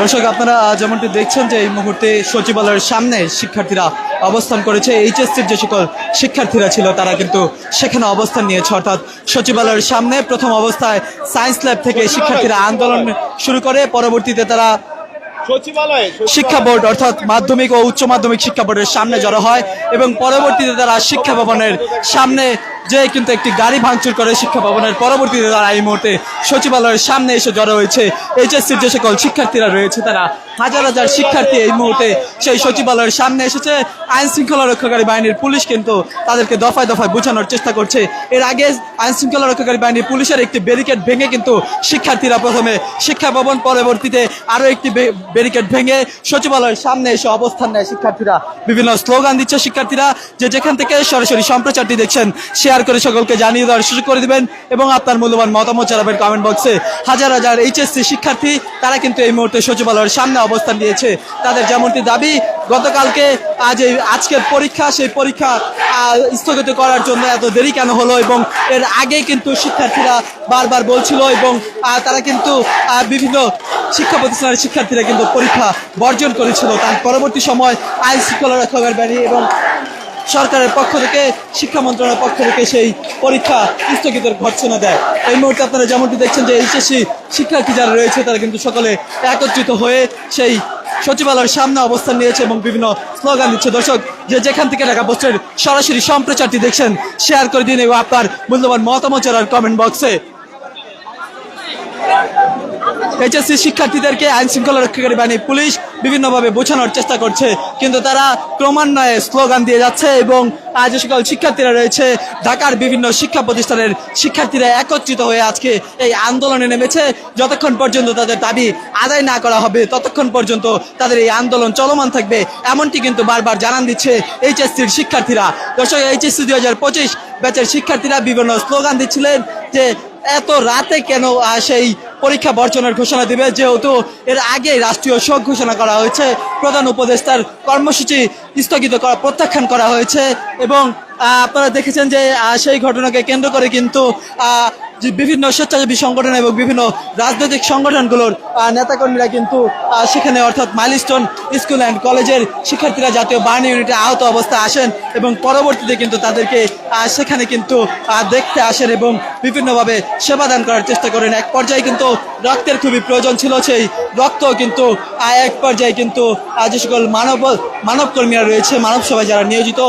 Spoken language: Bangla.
দর্শক আপনারা যেমনটি দেখছেন যে এই মুহূর্তে সচিবালয়ের সামনে শিক্ষার্থীরা অবস্থান করেছে। এইচএসসির যে সকল শিক্ষার্থীরা ছিল তারা কিন্তু সেখানে অবস্থান নিয়েছে। অর্থাৎ সচিবালয়ের সামনে প্রথম অবস্থায় সায়েন্স ল্যাব থেকে শিক্ষার্থীরা আন্দোলন শুরু করে। পরবর্তীতে তারা শিক্ষা বোর্ড অর্থাৎ মাধ্যমিক ও উচ্চ মাধ্যমিক শিক্ষা বোর্ডের সামনে জড়ো হয় এবং পরবর্তীতে তারা শিক্ষা ভবনের সামনে যে কিন্তু একটি গাড়ি ভাঙচুর করে শিক্ষা ভবনের পরবর্তীতে তারা এই মুহূর্তে সচিবালয়ের সামনে এসে জড়ো হয়েছে। এইচএসসির যে সকল শিক্ষার্থীরা রয়েছে, তারা হাজার হাজার শিক্ষার্থী এই মুহূর্তে সেই সচিবালয়ের সামনে এসেছে। আইন শৃঙ্খলা রক্ষাকারী বাহিনীর পুলিশ কিন্তু তাদেরকে দফায় দফায় বোঝানোর চেষ্টা করছে। এর আগে আইন শৃঙ্খলা রক্ষাকারী বাহিনীর পুলিশের একটি ব্যারিকেড ভেঙে কিন্তু শিক্ষার্থীরা প্রথমে শিক্ষা ভবন, পরবর্তীতে আরও একটি ব্যারিকেড ভেঙে সচিবালয়ের সামনে এসে অবস্থান নেয় শিক্ষার্থীরা। বিভিন্ন স্লোগান দিচ্ছে শিক্ষার্থীরা যে যেখান থেকে সরাসরি সম্প্রচারটি দেখছেন শেয়ার করে সকলকে জানিয়ে দেওয়ার সুযোগ করে দিবেন এবং আপনার মূল্যবান মতামত জানাবেন কমেন্ট বক্সে হাজার হাজার এইচএসসি শিক্ষার্থী, তারা কিন্তু এই মুহূর্তে সচিবালয়ের সামনে অবস্থান নিয়েছে। তাদের যেমনটি দাবি, গতকালকে আজ এই আজকের পরীক্ষা, সেই পরীক্ষা স্থগিত করার জন্য এত দেরি কেন হলো এবং এর আগে কিন্তু শিক্ষার্থীরা বারবার বলছিল এবং তারা কিন্তু বিভিন্ন শিক্ষা প্রতিষ্ঠানের শিক্ষার্থীরা কিন্তু পরীক্ষা বর্জন করেছিল। তার পরবর্তী সময় আইন শৃঙ্খলা রক্ষাকারী বাহিনী এবং সরকারের পক্ষ থেকে, শিক্ষা মন্ত্রণালয়ের পক্ষ থেকে সেই পরীক্ষা স্থগিতের ঘোষণা দেয়। এই মুহূর্তে আপনারা যেমনটি দেখছেন যে এইচএসসি শিক্ষার্থী যারা রয়েছে, তারা কিন্তু সকলে একত্রিত হয়ে সেই সচিবালয়ের সামনে অবস্থান নিয়েছে এবং বিভিন্ন স্লোগান দিচ্ছে। দর্শক, যে যেখান থেকে ঢাকা পোস্টের সরাসরি সম্প্রচারটি দেখছেন শেয়ার করে দিন এবং আপনার মূল্যবান মতামত কমেন্ট বক্সে এইচএসসি শিক্ষার্থীদেরকে আইন শৃঙ্খলা রক্ষাকারী বাহিনী, পুলিশ বিভিন্নভাবে বোঝানোর চেষ্টা করছে। কিন্তু তারা ক্রমান্বয়ে স্লোগান দিয়ে যাচ্ছে এবং যে সকল শিক্ষার্থীরা রয়েছে, ঢাকার বিভিন্ন শিক্ষা প্রতিষ্ঠানের শিক্ষার্থীরা একত্রিত হয়ে আজকে এই আন্দোলনে নেমেছে। যতক্ষণ পর্যন্ত তাদের দাবি আদায় না করা হবে, ততক্ষণ পর্যন্ত তাদের এই আন্দোলন চলমান থাকবে, এমনটি কিন্তু বারবার জানান দিচ্ছে এইচএসসির শিক্ষার্থীরা। দর্শক, এইচএসসি দুই হাজার পঁচিশ ব্যাচের শিক্ষার্থীরা বিভিন্ন স্লোগান দিচ্ছিলেন যে এত রাতে কেন সেই পরীক্ষা বর্জনের ঘোষণা দিবে? যেহেতু এর আগে রাষ্ট্রীয় শোক ঘোষণা করা হয়েছে, প্রধান উপদেষ্টার কর্মসূচি স্থগিত করা, প্রত্যাখ্যান করা হয়েছে এবং আপনারা দেখেছেন যে সেই ঘটনাকে কেন্দ্র করে কিন্তু যে বিভিন্ন স্বেচ্ছাসেবী সংগঠন এবং বিভিন্ন রাজনৈতিক সংগঠনগুলোর নেতাকর্মীরা কিন্তু সেখানে অর্থাৎ মাইলস্টোন স্কুল অ্যান্ড কলেজের শিক্ষার্থীরা জাতীয় বাহিনী ইউনিটে আহত অবস্থায় আসেন এবং পরবর্তীতে কিন্তু তাদেরকে সেখানে কিন্তু দেখতে আসেন এবং বিভিন্নভাবে সেবাদান করার চেষ্টা করেন। এক পর্যায়ে কিন্তু রক্তের খুবই প্রয়োজন ছিল, সেই রক্ত কিন্তু এক পর্যায়ে কিন্তু যে সকল মানব মানব কর্মীরা রয়েছে মানব সেবায় যারা নিয়োজিত